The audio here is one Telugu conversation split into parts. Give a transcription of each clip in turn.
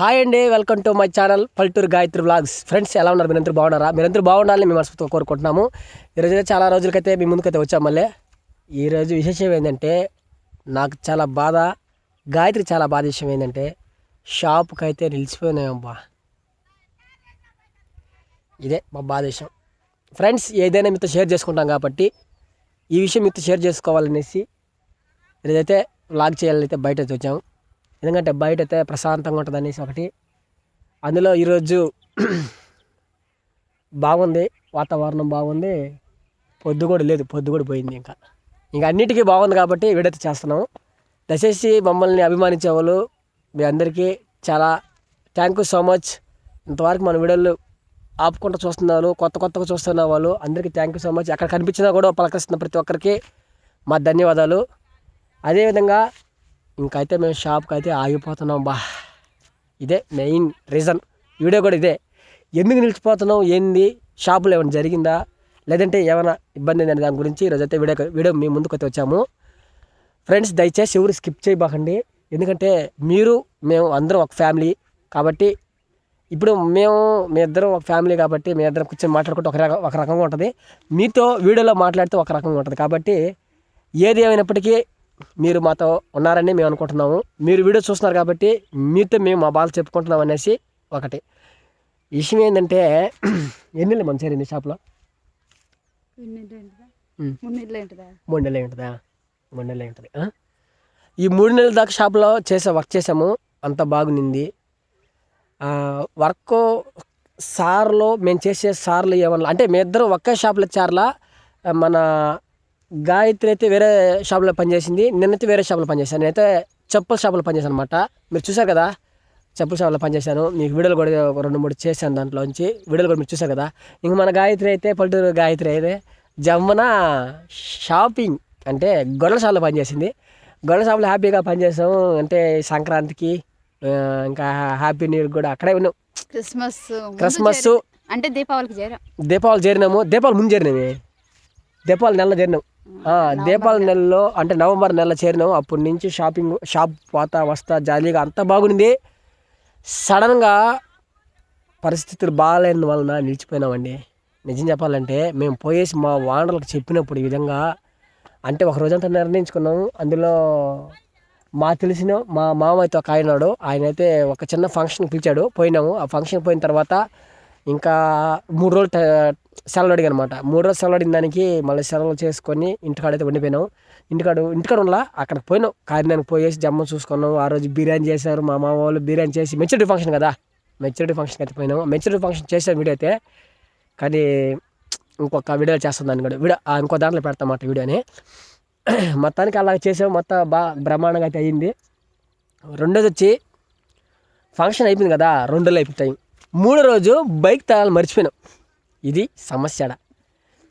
హాయ్ అండి welcome to my channel Palturu Gayathri blogs friends ఎలా ఉన్నారు? మీరందరూ బాగున్నారా? మీరందరూ బాగుండాలని మేము మనసుతో కోరుకుంటున్నాము. ఈరోజు చాలా రోజులకైతే మీ ముందుకైతే వచ్చాం మళ్ళీ. ఈరోజు విశేషం ఏంటంటే నాకు చాలా బాధ గాయత్రి చాలా బాధ విషయం ఏంటంటే షాప్కి అయితే నిలిచిపోయినాయమ్మా ఇదే మా బాధ విషయం. ఫ్రెండ్స్ ఏదైనా మీతో షేర్ చేసుకుంటాం కాబట్టి ఈ విషయం మీతో షేర్ చేసుకోవాలనేసి ఈరోజైతే వ్లాగ్ చేయాలని అయితే బయట వచ్చాము ఎందుకంటే బయట అయితే ప్రశాంతంగా ఉంటుంది అనేసి ఒకటి. అందులో ఈరోజు బాగుంది వాతావరణం బాగుంది పొద్దు కూడా లేదు పొద్దు కూడా పోయింది ఇంకా. ఇంకా అన్నిటికీ బాగుంది కాబట్టి విడత చేస్తున్నాం దయచేసి మమ్మల్ని అభిమానించే వాళ్ళు మీ అందరికీ చాలా థ్యాంక్ యూ సో మచ్ ఇంతవరకు మన వీడియోలు ఆపుకుంటూ చూస్తున్నారు కొత్త కొత్తగా చూస్తున్న వాళ్ళు అందరికీ థ్యాంక్ యూ సో మచ్ అక్కడ కనిపించినా కూడా పలకరిస్తున్న ప్రతి ఒక్కరికి మా ధన్యవాదాలు. అదేవిధంగా ఇంకైతే మేము షాప్కి అయితే ఆగిపోతున్నాం. బా ఇదే మెయిన్ రీజన్. వీడియో కూడా ఇదే. ఎందుకు నిలిచిపోతున్నాం ఏంది? షాపులో ఏమైనా జరిగిందా? లేదంటే ఏమైనా ఇబ్బంది అనే దాని గురించి ఈరోజైతే వీడియో వీడియో మీ ముందుకు అయితే వచ్చాము. ఫ్రెండ్స్ దయచేసి ఎవరు స్కిప్ చేయబాకండి. ఎందుకంటే మీరు మేము అందరం ఒక ఫ్యామిలీ కాబట్టి ఇప్పుడు మేము మీ ఇద్దరం ఒక ఫ్యామిలీ కాబట్టి మీ ఇద్దరం కూర్చొని మాట్లాడుకుంటే ఒక రకం ఒక రకంగా ఉంటుంది. మీతో వీడియోలో మాట్లాడితే ఒక రకంగా ఉంటుంది. కాబట్టి ఏది ఏమైనప్పటికీ మీరు మాతో ఉన్నారని మేము అనుకుంటున్నాము. మీరు వీడియో చూస్తున్నారు కాబట్టి మీతో మేము మా బాధ చెప్పుకుంటున్నాం అనేసి ఒకటి. విషయం ఏంటంటే ఎన్ని మనం చేరింది షాప్లో? ఏంటిదా ఏంటిదా మూడు నెలలు ఉంటుందా? మూడు నెలలు ఉంటుంది? ఈ మూడు నెలల దాకా షాప్లో చేసే వర్క్ చేసాము. అంత బాగునింది వర్క్ సార్లో మేము చేసే సార్లు ఏమన్నా అంటే మీ ఇద్దరు ఒకే షాప్లో చార్లా? మన గాయత్రి అయితే వేరే షాప్లో పనిచేసింది నేనైతే వేరే షాప్లో పనిచేశాను. నేనైతే చెప్పుల షాప్లో పనిచేశాను అనమాట మీరు చూసారు కదా చెప్పుల షాప్లో పనిచేశాను. మీకు వీడియోలు కూడా ఒక రెండు మూడు చేశాను దాంట్లోంచి. వీడియోలు కూడా మీరు చూసారు కదా. ఇంక మన గాయత్రి అయితే పల్లెటూరు గాయత్రి అయితే జమ్మున షాపింగ్ అంటే గొడవ షాప్లో పనిచేసింది. గొడవ షాప్లో హ్యాపీగా పనిచేసాం అంటే సంక్రాంతికి ఇంకా హ్యాపీ న్యూ ఇయర్ కూడా అక్కడే ఉన్నాం. క్రిస్మస్ క్రిస్మస్ అంటే దీపావళికి చేరా. దీపావళి చేరినాము. దీపావళి ముందు చేరినామే. దీపావళి నెలలో చేరినాం. దీపావళి నెలలో అంటే నవంబర్ నెలలో చేరినాం. అప్పటి నుంచి షాపింగ్ షాప్ పోతా వస్తా జాలీగా అంతా బాగుంది. సడన్గా పరిస్థితులు బాగాలేని వలన నిలిచిపోయినామండి. నిజం చెప్పాలంటే మేము పోయేసి మా వానర్లకు చెప్పినప్పుడు ఈ విధంగా అంటే ఒక రోజంతా నిర్ణయించుకున్నాము అందులో మా తెలిసిన మా మామ అయితే ఒక ఆయన ఉన్నాడు. ఆయన అయితే ఒక చిన్న ఫంక్షన్ పిలిచాడు. పోయినాము. ఆ ఫంక్షన్ పోయిన తర్వాత ఇంకా మూడు రోజులు ట- సెలవు అడిగాను అనమాట మూడు రోజులు సెలవు అడిగిన దానికి మళ్ళీ సెలవులు చేసుకొని ఇంటికాడైతే ఉండిపోయినాం. ఇంటికాడ ఇంటికాడ ఉండలా? అక్కడికి పోయినాం. కాకినాడకి పోయేసి జమ్మ చూసుకున్నాం. ఆ రోజు బిర్యానీ చేశారు. మా మామ వాళ్ళు బిర్యానీ చేసి మెచ్యూరిటీ ఫంక్షన్ కదా? మెచ్యూరిటీ ఫంక్షన్కి అయితే పోయినాం. మెచ్యూరిటీ ఫంక్షన్ చేసే వీడియో అయితే కానీ ఇంకొక వీడియో చేస్తాం దాన్ని కూడా. వీడియో ఆ ఇంకో దాంట్లో పెడతామాట వీడియోని. మొత్తానికి అలా చేసాము మొత్తం బాగా బ్రహ్మాండంగా అయితే అయ్యింది రెండోది వచ్చి ఫంక్షన్ అయిపోయింది కదా? రెండు రోజులు అయిపోతాయి మూడో రోజు బైక్ తాళాలు మర్చిపోయినాం. ఇది సమస్య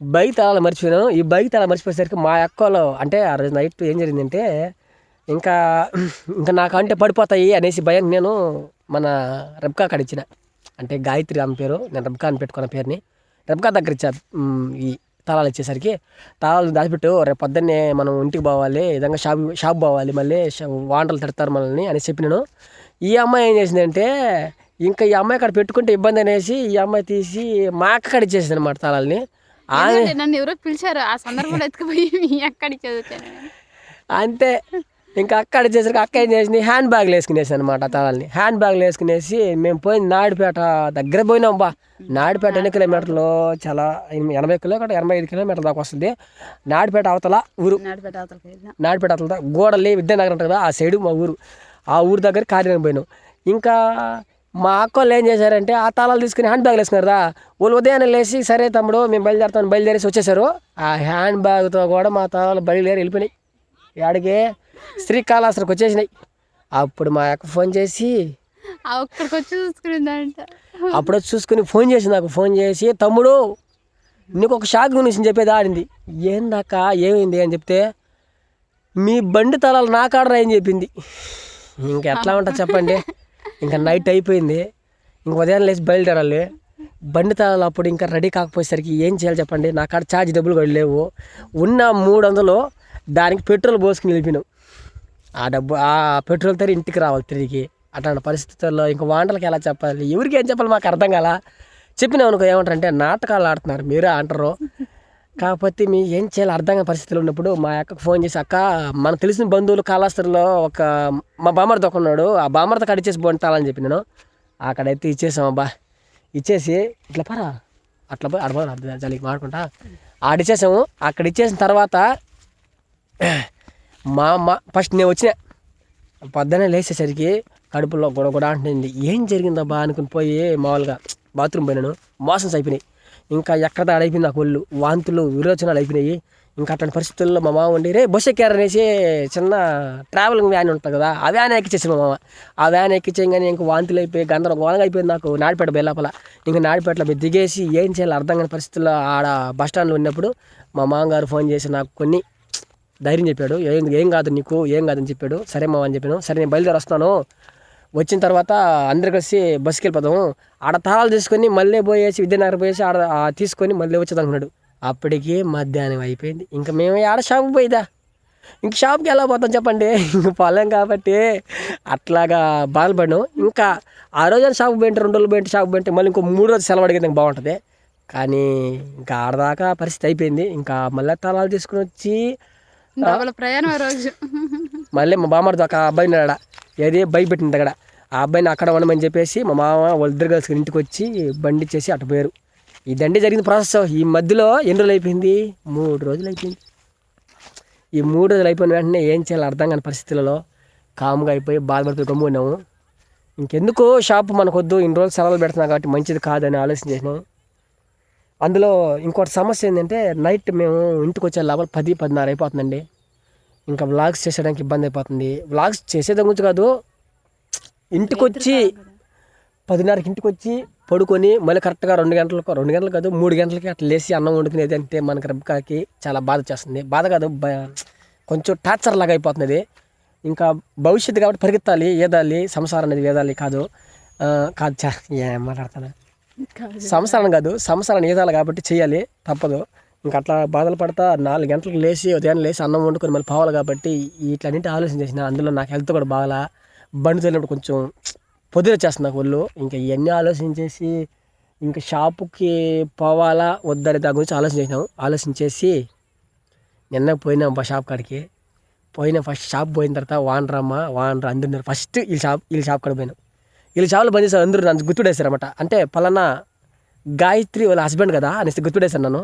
బైక్ తాళాలు మర్చిపోయినాం ఈ బైక్ తాళాలు మర్చిపోయేసరికి మా అక్కలో అంటే ఆ రోజు నైట్ ఏం జరిగిందంటే ఇంకా ఇంకా నాకు అంటే పడిపోతాయి అనేసి భయం నేను మన రెబ్కా కాడ ఇచ్చిన. అంటే గాయత్రి ఆమె పేరు నేను రెబ్కా అని పెట్టుకున్న పేరుని. రెబ్కా దగ్గర ఇచ్చా ఈ తాళాలు ఇచ్చేసరికి తాళాలు దాచిపెట్టు రేపు పొద్దున్నే మనం ఇంటికి పోవాలి విధంగా షాప్ షాప్ పోవాలి మళ్ళీ వాంటలు తిడతారు మనల్ని అని చెప్పినాను ఈ అమ్మాయి ఏం చేసిందంటే ఇంకా ఈ అమ్మాయి అక్కడ పెట్టుకుంటే ఇబ్బంది అనేసి ఈ అమ్మాయి తీసి మా అక్క కాడ ఇచ్చేసింది అనమాట తాళాలని. నన్ను ఎవరో పిలిచారు ఆ సందర్భంలో ఎత్తుకుపోయి మీ చదువుతాను. అంతే. ఇంకా అక్కడ వచ్చేసరికి అక్క ఏం చేసింది? హ్యాండ్ బ్యాగ్లు వేసుకునేసి అనమాట తాళాలని. హ్యాండ్ బ్యాగ్లు వేసుకునేసి మేము పోయింది నాయుడుపేట దగ్గర పోయినాం బా. నాయుడుపేట ఎన్ని కిలోమీటర్లు? చాలా ఎనభై- కిలోమీటర్ ఎనభై ఐదు కిలోమీటర్ల దాకా వస్తుంది. నాయుడుపేట అవతల ఊరు. నాయుడుపేట అవతల గోడలి విద్యానగర్ ఉంటుంది కదా ఆ సైడు మా ఊరు. ఆ ఊరు దగ్గర కార్యాలయం పోయినాం. ఇంకా మా అక్క వాళ్ళు ఏం చేశారంటే ఆ తాళాలు తీసుకుని హ్యాండ్ బ్యాగ్లు వేసుకున్నారు కదా వాళ్ళు ఉదయాన్నే లేచి సరే తమ్ముడు మేము బయలుదేరుతాం బయలుదేరేసి వచ్చేసారు. ఆ హ్యాండ్ బ్యాగ్తో కూడా మా తాళాలు బయలుదేరి వెళ్ళిపోయినాయి. ఆడికి శ్రీకాళహస్తికి వచ్చేసినాయి. అప్పుడు మా అక్క ఫోన్ చేసి అప్పుడు వచ్చి చూసుకుని ఫోన్ చేసి నాకు. ఫోన్ చేసి తమ్ముడు నీకు ఒక షాక్ గురించి చెప్పేది ఆడింది. ఏందాక ఏమైంది? అని చెప్తే మీ బండి తలాలు నా కాడ అని చెప్పింది. ఇంక ఎట్లా ఉంటుంది చెప్పండి? ఇంకా నైట్ అయిపోయింది. ఇంక ఉదయం లేచి బయలుదేరాలి. బండి తాళాలు అప్పుడు ఇంకా రెడీ కాకపోయేసరికి ఏం చేయాలి చెప్పండి? నా కాడ ఛార్జ్ డబ్బులు కూడా లేవు. ఉన్న మూడు వందలు దానికి పెట్రోల్ పోసుకుని వెళ్ళిపోయినాం ఆ డబ్బు ఆ పెట్రోల్ తరి ఇంటికి రావాలి తిరిగి. అట్లాంటి పరిస్థితుల్లో ఇంకా వాంటలకి ఎలా చెప్పాలి? ఎవరికి ఏం చెప్పాలి మాకు అర్థం కాలా? చెప్పినావు అనుకో ఏమంటారంటే నాటకాలు ఆడుతున్నారు. మీరే అంటారు కాకపోతే మీ ఏం చేయాలి అర్థం కాని పరిస్థితులు ఉన్నప్పుడు మా అక్కకు ఫోన్ చేసి అక్క మనకు తెలిసిన బంధువులు కాళాస్త్రిలో ఒక మా బామర్ది ఒక ఉన్నాడు ఆ బామర్ది అక్కడ ఇచ్చేసి bonటాలని చెప్పి నేను అక్కడైతే ఇచ్చేసాం అబ్బా. ఇచ్చేసి ఇట్లా పరా అట్లా పోయి అడబా అర్థం జలికి మాడుకుంటా. ఆడిచ్చేసాము అక్కడ ఇచ్చేసిన తర్వాత మా అమ్మ ఫస్ట్ నేను వచ్చిన పొద్దునే లేచేసరికి కడుపులో గొడవ గొడవ అంటుంది ఏం జరిగిందబ్బా అనుకుని పోయి మామూలుగా బాత్రూమ్ పోయినాను. మోషన్స్ అయిపోయినాయి. ఇంకా ఎక్కడ దాడ అయిపోయింది నాకు ఒళ్ళు. వాంతులు విరోచనాలు అయిపోయినాయి. ఇంకా అట్లాంటి పరిస్థితుల్లో మా మామ ఉండి రే బస్ ఎక్కారనేసి చిన్న ట్రావెలింగ్ వ్యాన్ ఉంటుంది కదా ఆ వ్యాన్ ఎక్కిచ్చేసింది మా మామ. ఆ వ్యాన్ ఎక్కించగానే ఇంకా వాంతులు అయిపోయి గందరగోళంగా అయిపోయింది నాకు నాడిపేట బెల్లాపల. ఇంకా నాడిపేటలో దిగేసి ఏం చేయాలి అర్థం కాని పరిస్థితుల్లో ఆడ బస్ స్టాండ్లో ఉన్నప్పుడు మా మామగారు ఫోన్ చేసి నాకు కొన్ని ధైర్యం చెప్పాడు. ఏం ఏం కాదు నీకు ఏం కాదని చెప్పాడు. సరే మామ అని చెప్పాను. సరే నేను బయలుదేరి వస్తాను. వచ్చిన తర్వాత అందరు కలిసి బస్సుకి వెళ్ళిపోదాము. ఆడ తాళాలు తీసుకొని మళ్ళీ పోయేసి విద్యానగర్ పోయేసి ఆడ తీసుకొని మళ్ళీ వచ్చేది అనుకున్నాడు. అప్పటికి మధ్యాహ్నం అయిపోయింది. ఇంకా మేము ఆడ షాప్కి పోయిదా? ఇంక షాప్కి ఎలా పోతాం చెప్పండి? ఇంక పొలం కాబట్టి అట్లాగా బాధపడినాం ఇంకా ఆ రోజు షాప్ పోయింటే రెండు రోజులు పోయింటే షాప్ పోయింటే మళ్ళీ ఇంకో మూడు రోజులు సెలవు అడిగితే ఇంకా బాగుంటుంది. కానీ ఇంకా ఆడదాకా పరిస్థితి అయిపోయింది. ఇంకా మళ్ళీ తాళాలు తీసుకుని వచ్చి ప్రయాణం రోజు. మళ్ళీ మా బామ్మడితో ఒక అబ్బాయి ఉన్నాడు. ఏది భయపెట్టింది అక్కడ. ఆ అబ్బాయిని అక్కడ ఉండమని చెప్పేసి మా మామ వాళ్ళిద్దరు కలిసి ఇంటికి వచ్చి బండి ఇచ్చేసి అటు పోయారు. ఇదండి జరిగిన ప్రాసెస్ ఈ మధ్యలో ఎన్ని రోజులు అయిపోయింది? మూడు రోజులు అయిపోయింది. ఈ మూడు రోజులు అయిపోయిన వెంటనే ఏం చేయాలో అర్థం కాని పరిస్థితులలో కామ్గా అయిపోయి బాధపడుతూ గమ్మున్నాము ఇంకెందుకు షాప్ మనకొద్దు ఇన్ని రోజులు సెలవులు పెడుతున్నాం కాబట్టి మంచిది కాదని ఆలోచన చేసినాం. అందులో ఇంకోటి సమస్య ఏంటంటే నైట్ మేము ఇంటికి వచ్చే లోపల పది పదిన్నర అయిపోతుందండి. ఇంకా వ్లాగ్స్ చేసేయడానికి ఇబ్బంది అయిపోతుంది. వ్లాగ్స్ చేసేదాని గురించి కాదు ఇంటికి వచ్చి పదిన్నరకి ఇంటికి వచ్చి పడుకొని మళ్ళీ కరెక్ట్గా రెండు గంటలకు రెండు గంటలు కాదు మూడు గంటలకి అట్లా లేచి అన్నం వండుకునేది అంటే మనకి రబ్బకాకి చాలా బాధ చేస్తుంది బాధ కాదు కొంచెం టార్చర్ లాగా అయిపోతుంది. ఇంకా భవిష్యత్తు కాబట్టి పరిగెత్తాలి ఏదాలి సంసారం అనేది వేదాలి కాదు. కాదు చా ఏం మాట్లాడతాను. కాదు. సంసారం కాదు సంసారం ఏదాలి కాబట్టి చేయాలి తప్పదు. ఇంకా అట్లా బాధలు పడతా నాలుగు గంటలకు లేచి ఉదయం లేచి అన్నం వండుకొని మళ్ళీ పోవాలి కాబట్టి ఇట్లన్నింటి ఆలోచన చేసిన. అందులో నాకు హెల్త్ కూడా బాగాలా. బండి తోలినప్పుడు కొంచెం పొద్దున వచ్చేస్తుంది నాకు ఒళ్ళు. ఇంకా ఇవన్నీ ఆలోచించేసి ఇంకా షాపుకి పోవాలా వద్దని దాని గురించి ఆలోచన చేసినాం ఆలోచించేసి నిన్న పోయినాం బా షాప్ కాడికి. పోయిన ఫస్ట్ షాప్ పోయిన తర్వాత వానరమ్మ వానర అందరు ఫస్ట్ వీళ్ళ షాప్ వీళ్ళ షాప్ కాడ పోయినాం. వీళ్ళ షాప్లో బంద్ చేసారు అందరూ నన్ను గుర్తుడేశారన్నమాట అంటే పలానా గాయత్రి వాళ్ళ హస్బెండ్ కదా అనేసి గుర్తుడేశాను నన్ను.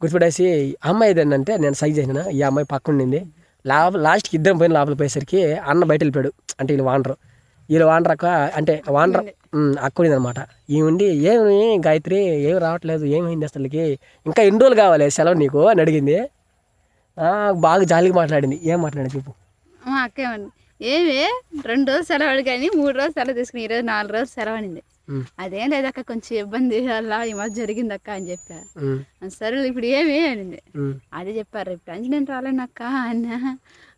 గుర్తుపడేసి అమ్మాయి ఏంటంటే నేను సైజ్ చేసిన ఈ అమ్మాయి పక్క ఉండింది. లా లాస్ట్కి ఇద్దరం పోయిన లోపల పోయేసరికి అన్న బయట వెళ్ళిపోయాడు. అంటే వీళ్ళు వానరు వీళ్ళు వానర్ అక్క అంటే వానర్ అక్కుంది అనమాట ఈ ఉండి ఏమి గాయత్రి ఏమి రావట్లేదు ఏమైంది అసలుకి? ఇంకా ఎన్ని రోజులు కావాలి సెలవు నీకు? అని అడిగింది. బాగా జాలిగా మాట్లాడింది. ఏం మాట్లాడింది చెప్పు. మా అక్క ఏమంది ఏమి? రెండు రోజులు సెలవు కానీ మూడు రోజులు సెలవు తీసుకుని ఈరోజు నాలుగు రోజులు సెలవు అనింది. అదేం లేదక్క కొంచెం ఇబ్బంది అలా ఈ మధ్య జరిగింది అక్క అని చెప్పా. ఉమ్, సరే ఇప్పుడు ఏమి అనింది. అదే చెప్పారు ఇప్పుడు అంజీ నేను రాలేను అక్క అన్న.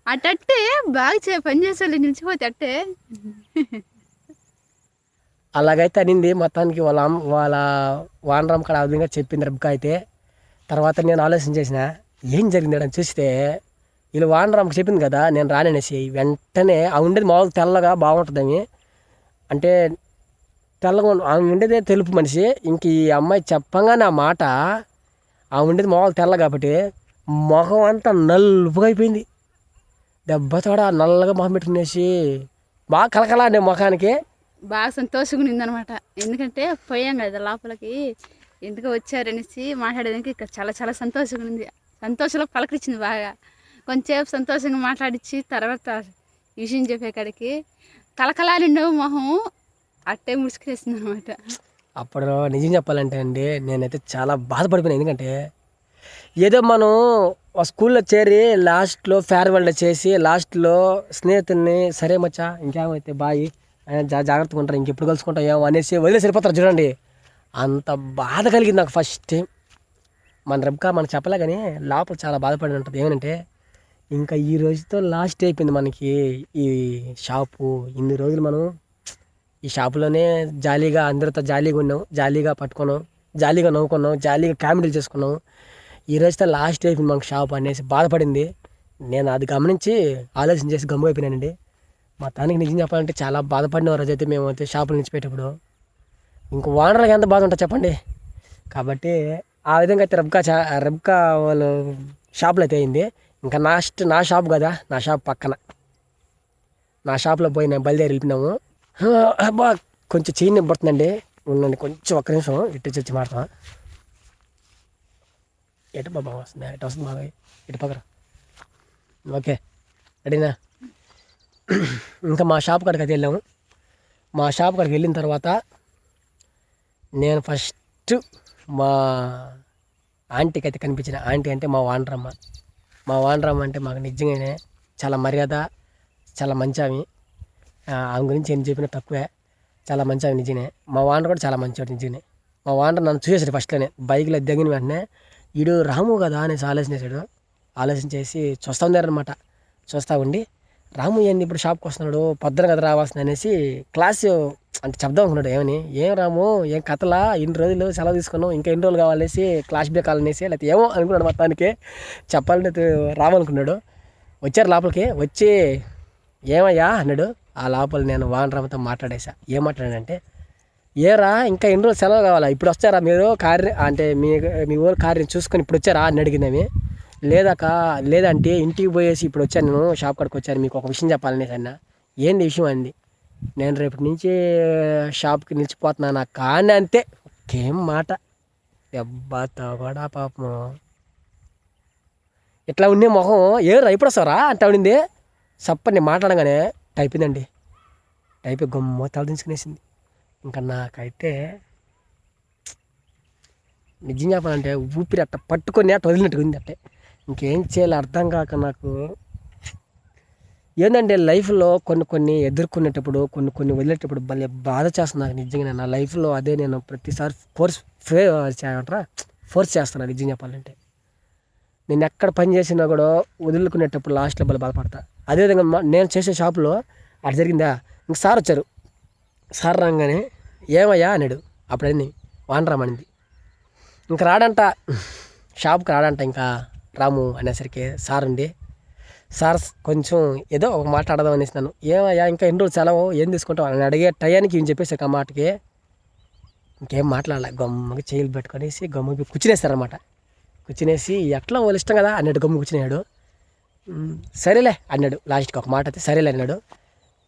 అట్టట్టే బాగా చే పని చేసే వాళ్ళు నిలిచిపోతే అట్టే అలాగైతే అనింది మొత్తానికి వాళ్ళ వాళ్ళ వానరామ్ కాడ ఆ విధంగా చెప్పింది రబ్బక అయితే తర్వాత నేను ఆలోచన చేసిన ఏం జరిగింది అని చూస్తే వీళ్ళు వానరామ్కి చెప్పింది కదా నేను రాననేసి వెంటనే ఆ ఉండేది మామూలుగా తెల్లగా బాగుంటుందని. అంటే తెల్లగా ఆమె ఉండేదే తెలుపు మనిషి. ఇంక ఈ అమ్మాయి చెప్పంగా నా మాట ఆమె ఉండేది మామూలు తెల్ల కాబట్టి మొహం అంతా నలుపుగా అయిపోయింది. దెబ్బతోడ నల్లగా మొహం పెట్టుకునేసి బాగా కలకలా అండి ముఖానికి. బాగా సంతోషంగా ఉందనమాట ఎందుకంటే పోయాం కదా లోపలికి ఎందుకు వచ్చారనేసి మాట్లాడేదానికి ఇక్కడ చాలా చాలా సంతోషంగా ఉంది సంతోషంలో పలకరించింది బాగా. కొంచెంసేపు సంతోషంగా మాట్లాడించి తర్వాత విషయం చెప్పే కాడికి కలకలా నిండవు మొహం అట్టే ముడుచుకునేసింది అనమాట అప్పుడు నిజం చెప్పాలంటే అండి నేనైతే చాలా బాధపడిపోయాను. ఎందుకంటే ఏదో మనం ఆ స్కూల్లో చేరి లాస్ట్లో ఫేర్వెల్ చేసి లాస్ట్లో స్నేహితుల్ని సరే మచ్చా ఇంకేమైతే బాయ్ ఆయన జా జాగ్రత్తగా ఉంటారు ఇంకెప్పుడు కలుసుకుంటాం ఏమో అనేసి వదిలేసి వెళ్ళిపోతారు చూడండి. అంత బాధ కలిగింది నాకు ఫస్ట్ టైం మన రెబ్కా మనం చెప్పలే కానీ లోపల చాలా బాధపడి ఉంటుంది. ఏమంటే ఇంకా ఈ రోజుతో లాస్ట్ అయిపోయింది మనకి ఈ షాపు. ఇన్ని రోజులు మనం ఈ షాపులోనే జాలీగా అందరితో జాలీగా ఉన్నాం జాలీగా పట్టుకున్నాం జాలీగా నవ్వుకున్నాం జాలీగా కామెడీలు చేసుకున్నాం. ఈ రోజుతో లాస్ట్ అయిపోయింది మాకు షాప్ అనేసి బాధపడింది. నేను అది గమనించి ఆలోచన చేసి గమ్ము అయిపోయినానండి. మొత్తానికి నిజం చెప్పాలంటే చాలా బాధపడిన రోజు అయితే మేము అయితే షాపులు నుంచి ఇంకో ఓనర్లకు ఎంత బాధ ఉంటుంది చెప్పండి. కాబట్టి ఆ విధంగా అయితే రబ్కా చా రబ్కా వాళ్ళు షాప్లో అయితే అయింది. ఇంకా నాస్ట్ నా షాప్ కదా నా షాప్ పక్కన. నా షాప్లో పోయి నేను బయలుదేరి వెళ్ళిపోయినాము. అబ్బా కొంచెం చేయి నింపడుతుందండి ఉండండి కొంచెం ఒక్క నిమిషం ఇటు వచ్చి మాడతాం ఎటు బాబా వస్తుంది? ఎటు వస్తుంది బాబాయ్? ఇటు పక్కన. ఓకే రెడీనా? ఇంకా మా షాప్ కాడికి అయితే వెళ్ళాము. మా షాప్ కాడికి వెళ్ళిన తర్వాత నేను ఫస్ట్ మా ఆంటీకి అయితే కనిపించిన. ఆంటీ అంటే మా వాండ్రమ్మ. మా వాండ్రమ్మ అంటే మాకు నిజంగానే చాలా మర్యాద చాలా మంచి ఆమె. ఆమె గురించి ఏం చెప్పినా తక్కువే. చాలా మంచి ఆమె నిజమే మా వాండర్ కూడా చాలా మంచివాడు నిజమే మా వాండర్ నన్ను చూసేసాడు ఫస్ట్లోనే బైక్లో దిగిన వెంటనే ఈడు రాము కదా అనేసి ఆలోచన చేశాడు ఆలోచన చేసి చూస్తా ఉన్నారనమాట చూస్తా ఉండి రాము ఏంది ఇప్పుడు షాప్కి వస్తున్నాడు? పొద్దున కదా రావాల్సింది అనేసి క్లాస్ అంటే చెప్దాం అనుకున్నాడు. ఏమని? ఏం రాము? ఏం కథలా? ఇన్ని రోజులు సెలవు తీసుకున్నాం. ఇంకా ఎన్ని రోజులు కావాలనేసి క్లాస్ బ్రేక్ కావాలనేసి లేకపోతే ఏమో అనుకున్నాడు మొత్తానికి. చెప్పాలంటే రామనుకున్నాడు వచ్చారు లోపలికి. వచ్చి ఏమయ్యా? అన్నాడు. ఆ లోపల నేను వానరామతో మాట్లాడేసా. ఏం మాట్లాడానంటే ఏరా ఇంకా ఎన్ని రోజులు సెలవు కావాలా? ఇప్పుడు వచ్చారా మీరు? కార్య అంటే మీ మీ ఊరు కార్యం చూసుకొని ఇప్పుడు వచ్చారా? అని అడిగింది లేదక లేదంటే ఇంటికి పోయేసి ఇప్పుడు వచ్చాను నేను షాప్ కాడికి వచ్చాను మీకు ఒక విషయం చెప్పాలనేసి అన్న. ఏంది విషయం? అంది. నేను రేపటి నుంచి షాప్కి నిలిచిపోతున్నాను కానీ అంతే. ఒకేం మాట. దెబ్బతో కూడా పాపం. ఇట్లా ఉండే మొహం ఏ ఎప్పుడు వస్తారా అంటే ఉండింది. సప్పని మాట్లాడగానే టైపిందండి టైప్ గొమ్మ తలదించుకునేసింది ఇంకా నాకైతే నిజం చెప్పాలంటే ఊపిరి అట్ట పట్టుకొని అట్ట వదిలినట్టుగా ఉంది అట్టే. ఇంకేం చేయాలో అర్థం కాక నాకు ఏంటంటే లైఫ్లో కొన్ని కొన్ని ఎదుర్కొనేటప్పుడు కొన్ని కొన్ని వదిలేటప్పుడు భలే బాధ చేస్తుంది నాకు నిజంగా నా లైఫ్లో అదే నేను ప్రతిసారి ఫోర్స్ ఫే చేయమంటారా ఫోర్స్ చేస్తాను నిజం చెప్పాలంటే. నేను ఎక్కడ పని చేసినా కూడా వదులుకునేటప్పుడు లాస్ట్లో భలే బాధపడతా. అదేవిధంగా నేను చేసే షాపులో అటు జరిగిందా? ఇంక సార్ వచ్చారు. సార్ రాగానే ఏమయ్యా? అన్నాడు. అప్పుడైంది వానరామనింది ఇంక రాడంట షాప్కి రాడంట ఇంకా రాము అనేసరికి సార్ ఉండి సార్ కొంచెం ఏదో ఒక మాట అడదాం అనేసి నన్ను ఏమయ్యా ఇంకా ఎన్ని రోజులు సెలవు? ఏం తీసుకుంటావు? అని అడిగే టయానికి ఈయన చెప్పేసి ఆ మాటకి. ఇంకేం మాట్లాడాలి గమ్మకి చేయిలు పెట్టుకునేసి గమ్మకి కూర్చునేస్తారనమాట కూర్చునేసి ఎట్లా వాళ్ళు ఇష్టం కదా? అన్నాడు గమ్ము కూర్చునేవాడు. సరేలే అన్నాడు. లాస్ట్కి ఒక మాట అయితే సరేలే అన్నాడు.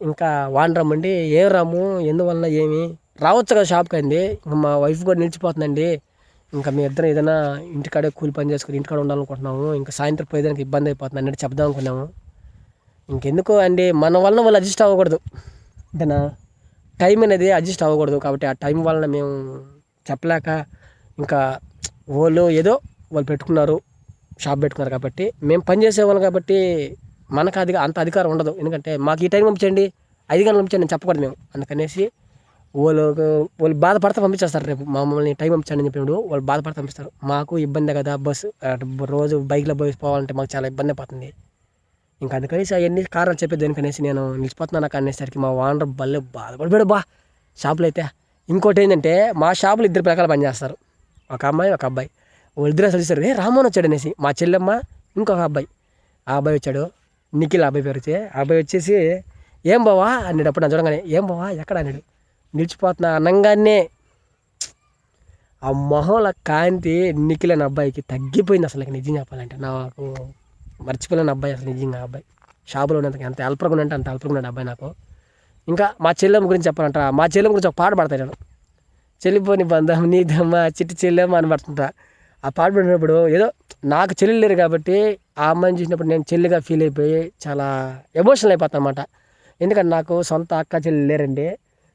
ఇంకా వాన్ రమ్మండి. ఏం రాము? ఎందువల్ల ఏమి? రావచ్చు కదా షాప్కి అండి ఇంకా మా వైఫ్ కూడా నిలిచిపోతుందండి. ఇంకా మీ ఇద్దరం ఏదైనా ఇంటికాడే కూలి పని చేసుకుని ఇంటికాడ ఉండాలనుకుంటున్నాము. ఇంకా సాయంత్రం పోయేదానికి ఇబ్బంది అయిపోతుంది అన్నట్టు చెప్దాం అనుకున్నాము. ఇంకెందుకు అండి? మన వలన వాళ్ళు అడ్జస్ట్ అవ్వకూడదు. అంతేనా టైం అనేది అడ్జస్ట్ అవ్వకూడదు కాబట్టి ఆ టైం వలన మేము చెప్పలేక ఇంకా వాళ్ళు ఏదో వాళ్ళు పెట్టుకున్నారు. షాప్ పెట్టుకున్నారు కాబట్టి మేము పనిచేసేవాళ్ళం కాబట్టి మనకు అది అంత అధికారం ఉండదు. ఎందుకంటే మాకు ఈ టైం పంపించండి ఐదు గంటలు పంపించండి నేను చెప్పకూడదు మేము. అందుకనేసి వాళ్ళు వాళ్ళు బాధపడతా పంపించేస్తారు రేపు. మమ్మల్ని టైం పంపించండి అని చెప్పినప్పుడు వాళ్ళు బాధపడతా పంపిస్తారు. మాకు ఇబ్బంది కదా బస్సు అటు రోజు బైక్లో పోయి పోవాలంటే మాకు చాలా ఇబ్బంది పడుతుంది ఇంకా అందుకనేసి అవన్నీ కారణాలు చెప్పేది దేనికనేసి నేను నిలిచిపోతున్నాను నాకు అనేసరికి మా ఓనర్ బల్లే బాధపడిపోయాడు బా. షాపులో అయితే ఇంకోటి ఏంటంటే మా షాపులో ఇద్దరు పిల్లకాయలు పనిచేస్తారు ఒక అమ్మాయి ఒక అబ్బాయి. వాళ్ళిద్దరు అసలు ఏ రామోన్ వచ్చాడు అనేసి. మా చెల్లెమ్మ ఇంకొక అబ్బాయి. ఆ అబ్బాయి వచ్చాడు. నిఖిల్ అబ్బాయి పేరు వచ్చి. ఆ అబ్బాయి వచ్చేసి ఏం బావా? అన్నాడు అప్పుడు నా చూడగానే ఏం బావా? ఎక్కడ? అన్నాడు. నిలిచిపోతున్నా అనగానే. ఆ మొహంల కాంతి నిఖిల్ అనే అబ్బాయికి తగ్గిపోయింది అసలు. నిజం చెప్పాలంటే నాకు మర్చిపోలేని అబ్బాయి అసలు నిజంగా ఆ అబ్బాయి. షాపులో ఉన్నంత ఎంత అల్పరగా ఉంటే అంత అల్పరగా ఉన్నాడు అబ్బాయి నాకు. ఇంకా మా చెల్లెమ్మ గురించి చెప్పాలంట? మా చెల్లెమ్మ గురించి ఒక పాట పాడతాను నేను చెల్లిపోని బంధం నీదమ్మ చిట్టి చెల్లెమ్మ అని పడుతుంటా. ఆ పాట పాడినప్పుడు ఏదో నాకు చెల్లెలు లేరు కాబట్టి ఆ అమ్మాయిని చూసినప్పుడు నేను చెల్లిగా ఫీల్ అయిపోయి చాలా ఎమోషనల్ అయిపోతాను అనమాట ఎందుకంటే నాకు సొంత అక్క చెల్లెలు లేరండి.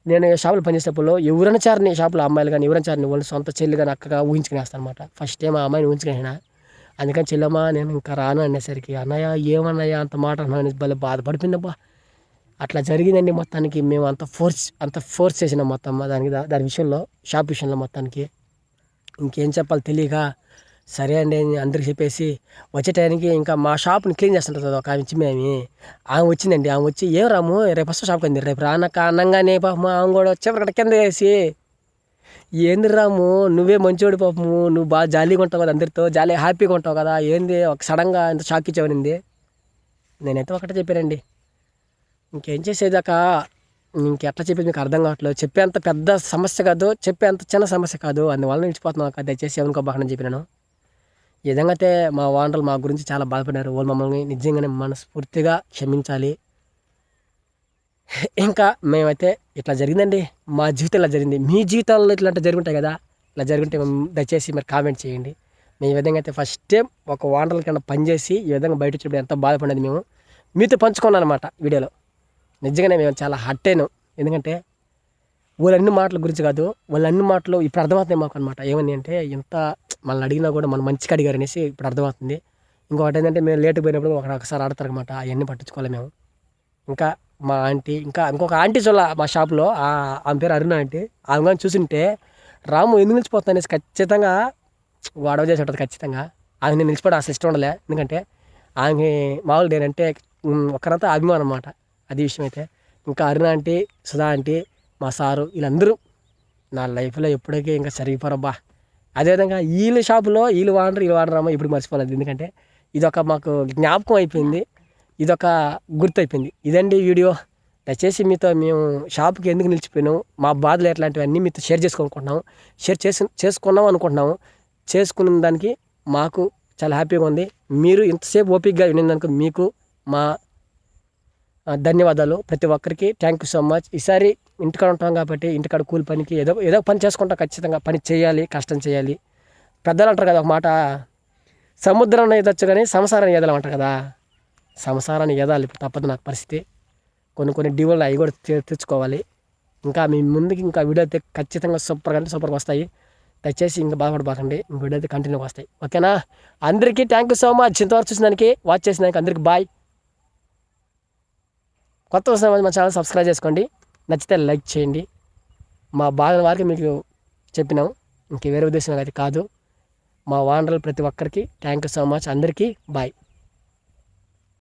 నేను షాపులో పనిచేసేటప్పుడు ఎవరైనా చారని షాపులో అమ్మాయిలు కానీ ఎవరైనా చారని వాళ్ళు సొంత చెల్లి కానీ అక్కగా ఊహించుకునేస్తాను అనమాట ఫస్ట్ టైం ఆ అమ్మాయిని ఊహించుకునేనా? అందుకని చెల్లమ్మా నేను ఇంకా రాను అనేసరికి అన్నయ్య ఏమన్నయ్య అంత మాట అన్నాను భలే బాధపడిపోయిందబ్బా అట్లా జరిగిందండి మొత్తానికి. మేము అంత ఫోర్స్ అంత ఫోర్స్ చేసినాం మొత్తం. దానికి దాని విషయంలో షాప్ విషయంలో మొత్తానికి. ఇంకేం చెప్పాలి తెలియక సరే అండి అని అందరికి చెప్పేసి వచ్చే టైంకి ఇంకా మా షాప్ని క్లీన్ చేస్తుంటుంది కదా ఒక ఆమె మేము ఆమె. వచ్చిందండి ఆమె వచ్చి ఏం రాము రేపు వస్తా షాప్కి అంది రేపు రానక్క అన్నంగానే పాపం ఆమె కూడా వచ్చి అక్కడ కింద వేసి ఏంది రాము నువ్వే మంచోడు పాపము నువ్వు బాగా జాలీగా ఉంటావు కదా అందరితో జాలీ హ్యాపీగా ఉంటావు కదా ఏంది ఒక సడన్గా ఇంత షాక్ ఇచ్చావనింది నేనైతే ఒకటే చెప్పానండి ఇంకేం చేసేదాకా ఇంకెట్లా చెప్పేది మీకు అర్థం కావట్లేదు. చెప్పేంత పెద్ద సమస్య కాదు చెప్పేంత చిన్న సమస్య కాదు. అందువల్ల నిలిచిపోతున్నాం కదా దయచేసి ఎవరికో బాగా చెప్పినాను. ఈ విధంగా అయితే మా వానరులు మా గురించి చాలా బాధపడినారు. వాళ్ళు మమ్మల్ని నిజంగానే మనస్ఫూర్తిగా క్షమించాలి. ఇంకా మేమైతే ఇట్లా జరిగిందండి. మా జీవితం ఇలా జరిగింది. మీ జీవితాల్లో ఇట్లాంటి జరుగుంటాయి కదా. ఇలా జరుగుంటే దయచేసి మరి కామెంట్ చేయండి. మేము ఈ విధంగా అయితే ఫస్ట్ టైం ఒక వాండర్ల కన్నా పనిచేసి ఈ విధంగా బయట వచ్చినప్పుడు ఎంత బాధపడినది మేము మీతో పంచుకున్నాను అనమాట వీడియోలో. నిజంగానే మేము చాలా హట్ అయినాం. ఎందుకంటే వాళ్ళన్ని మాటల గురించి కాదు వాళ్ళన్ని మాటలు ఇప్పుడు అర్థమవుతున్నాయి మాకు అనమాట ఏమని అంటే ఎంత మనల్ని అడిగినా కూడా మనం మంచిగా అడిగారు అనేసి ఇప్పుడు అర్థమవుతుంది. ఇంకొకటి ఏంటంటే మేము లేట్ పోయినప్పుడు ఒక ఒకసారి ఆడతారు అనమాట అవన్నీ పట్టించుకోవాలి మేము. ఇంకా మా ఆంటీ ఇంకా ఇంకొక ఆంటీ చూడ మా షాప్లో ఆమె పేరు అరుణ ఆంటీ ఆమె కానీ చూసింటే రాము ఎందుకు నిలిచిపోతుంది అనేసి ఖచ్చితంగా గొడవ చేసి ఉంటుంది ఖచ్చితంగా. ఆమె నేను నిలిచిపోవడం అసలు ఇష్టం ఉండలే. ఎందుకంటే ఆమె మామూలు నేనంటే ఒకరంతా అభిమానం అనమాట అది విషయం అయితే ఇంకా అరుణ ఆంటీ సుధా ఆంటీ మా సారు వీళ్ళందరూ నా లైఫ్లో ఎప్పటికీ ఇంకా సరిగిపోరబ్బా అదేవిధంగా వీళ్ళ షాపులో వీళ్ళు వాడరు వీళ్ళు వాడరామో ఇప్పుడు మర్చిపోలేదు. ఎందుకంటే ఇదొక మాకు జ్ఞాపకం అయిపోయింది ఇదొక గుర్తు అయిపోయింది. ఇదండి వీడియో. దయచేసి మీతో మేము షాప్కి ఎందుకు నిలిచిపోయినాము మా బాధలు ఎట్లాంటివన్నీ మీతో షేర్ చేసుకోనుకుంటున్నాము షేర్ చేసి చేసుకున్నాం అనుకుంటున్నాము చేసుకున్న దానికి మాకు చాలా హ్యాపీగా ఉంది. మీరు ఇంతసేపు ఓపికగా వినేందుకు మీకు మా ధన్యవాదాలు. ప్రతి ఒక్కరికి థ్యాంక్ యూ సో మచ్ ఈసారి ఇంటికాడ ఉంటాం కాబట్టి ఇంటికాడ కూలి పనికి ఏదో ఏదో పని చేసుకుంటాం ఖచ్చితంగా. పని చేయాలి కష్టం చేయాలి. పెద్దలు అంటారు కదా ఒక మాట సముద్రాన్ని ఏదొచ్చు కానీ సంసారాన్ని ఏదాలి అంటారు కదా. సంసారాన్ని ఏదాలి ఇప్పుడు తప్పదు నాకు పరిస్థితి. కొన్ని కొన్ని డివోలు అవి కూడా తెచ్చుకోవాలి. ఇంకా మీ ముందుకి ఇంకా వీడియో అయితే ఖచ్చితంగా సూపర్గా అంటే సూపర్గా వస్తాయి. దయచేసి ఇంకా బాధపడబాకండి. వీడియో అయితే కంటిన్యూగా వస్తాయి. ఓకేనా? అందరికీ థ్యాంక్ యూ సో మచ్ ఇంతవరకు చూసినానికి వాచ్ చేసినానికి అందరికీ బాయ్ కొత్త వస్తున్న మా ఛానల్ సబ్స్క్రైబ్ చేసుకోండి. నచ్చితే లైక్ చేయండి. మా బాధ వారికి మీకు చెప్పినాం ఇంక వేరే ఉద్దేశం అయితే కాదు. మా వానరులు ప్రతి ఒక్కరికి థ్యాంక్ యూ సో మచ్. అందరికీ బాయ్.